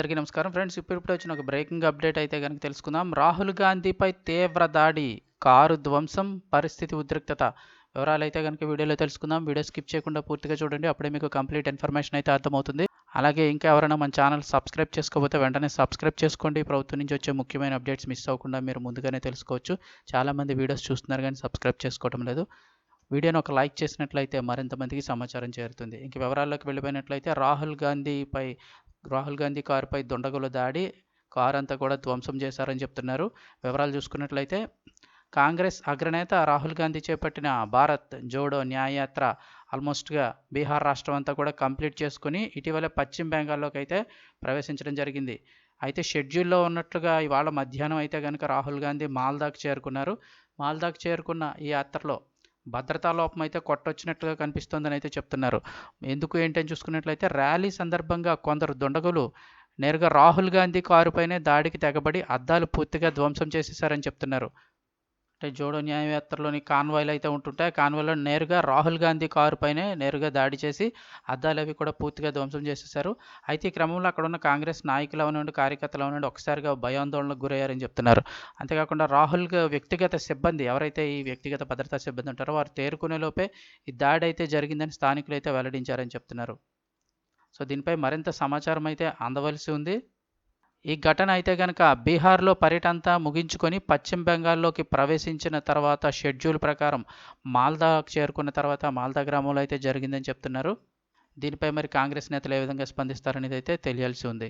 అందరికీ నమస్కారం. ఫ్రెండ్స్ ఇప్పుడు ఇప్పుడు వచ్చిన ఒక బ్రేకింగ్ అప్డేట్ అయితే కనుక తెలుసుకుందాం. రాహుల్ గాంధీపై తీవ్ర దాడి కారు ధ్వంసం పరిస్థితి ఉద్రిక్తత వివరాలు అయితే కనుక వీడియోలో తెలుసుకుందాం. వీడియో స్కిప్ చేయకుండా పూర్తిగా చూడండి అప్పుడే మీకు కంప్లీట్ ఇన్ఫర్మేషన్ అయితే అర్థమవుతుంది. అలాగే ఇంకా ఎవరైనా మన ఛానల్ సబ్స్క్రైబ్ చేసుకోకపోతే వెంటనే సబ్స్క్రైబ్ చేసుకోండి. ప్రభుత్వం నుంచి వచ్చే ముఖ్యమైన అప్డేట్స్ మిస్ అవ్వకుండా మీరు ముందుగానే తెలుసుకోవచ్చు. చాలామంది వీడియోస్ చూస్తున్నారు కానీ సబ్స్క్రైబ్ చేసుకోవడం లేదు. వీడియోని ఒక లైక్ చేసినట్లయితే మరింత మందికి సమాచారం చేరుతుంది. ఇంక వివరాల్లోకి వెళ్ళిపోయినట్లయితే రాహుల్ గాంధీపై రాహుల్ గాంధీ కారుపై దుండగుల దాడి కారు అంతా కూడా ధ్వంసం చేశారని చెప్తున్నారు. వివరాలు చూసుకున్నట్లయితే కాంగ్రెస్ అగ్రనేత రాహుల్ గాంధీ చేపట్టిన భారత్ జోడో న్యాయయాత్ర ఆల్మోస్ట్గా బీహార్ రాష్ట్రం అంతా కూడా కంప్లీట్ చేసుకుని ఇటీవల పశ్చిమ బెంగాల్లోకి అయితే ప్రవేశించడం జరిగింది. అయితే షెడ్యూల్లో ఉన్నట్లుగా ఇవాళ మధ్యాహ్నం అయితే కనుక రాహుల్ గాంధీ మాల్దాకు చేరుకున్నారు. మాల్దాకు చేరుకున్న ఈ యాత్రలో భద్రతా లోపం అయితే కొట్టొచ్చినట్లుగా కనిపిస్తోందని అయితే చెప్తున్నారు. ఎందుకు ఏంటని చూసుకున్నట్లయితే ర్యాలీ సందర్భంగా కొందరు దుండగులు నేరుగా రాహుల్ గాంధీ కారుపైనే దాడికి తెగబడి అద్దాలు పూర్తిగా ధ్వంసం చేసేసారని చెప్తున్నారు. అంటే జోడో న్యాయయాత్రలోని కాన్వాయ్లు అయితే ఉంటుంటాయి. కాన్వాయ్లో నేరుగా రాహుల్ గాంధీ కారు పైనే నేరుగా దాడి చేసి అద్దాలు అవి కూడా పూర్తిగా ధ్వంసం చేసేశారు. అయితే ఈ క్రమంలో అక్కడ ఉన్న కాంగ్రెస్ నాయకులు అవనండి కార్యకర్తలు అవనండి ఒకసారిగా భయాందోళనకు గురయ్యారని చెప్తున్నారు. అంతేకాకుండా రాహుల్ వ్యక్తిగత సిబ్బంది ఎవరైతే ఈ వ్యక్తిగత భద్రతా సిబ్బంది ఉంటారో వారు తేరుకునే లోపే ఈ దాడి అయితే జరిగిందని స్థానికులు అయితే వెల్లడించారని చెప్తున్నారు. సో దీనిపై మరింత సమాచారం అయితే అందవలసి ఉంది. ఈ ఘటన అయితే కనుక బీహార్లో పర్యటంతా ముగించుకొని పశ్చిమ బెంగాల్లోకి ప్రవేశించిన తర్వాత షెడ్యూల్ ప్రకారం మాల్దా చేరుకున్న తర్వాత మాల్దా గ్రామంలో అయితే జరిగిందని చెప్తున్నారు. దీనిపై మరి కాంగ్రెస్ నేతలు ఏ విధంగా స్పందిస్తారనేది అయితే తెలియాల్సి ఉంది.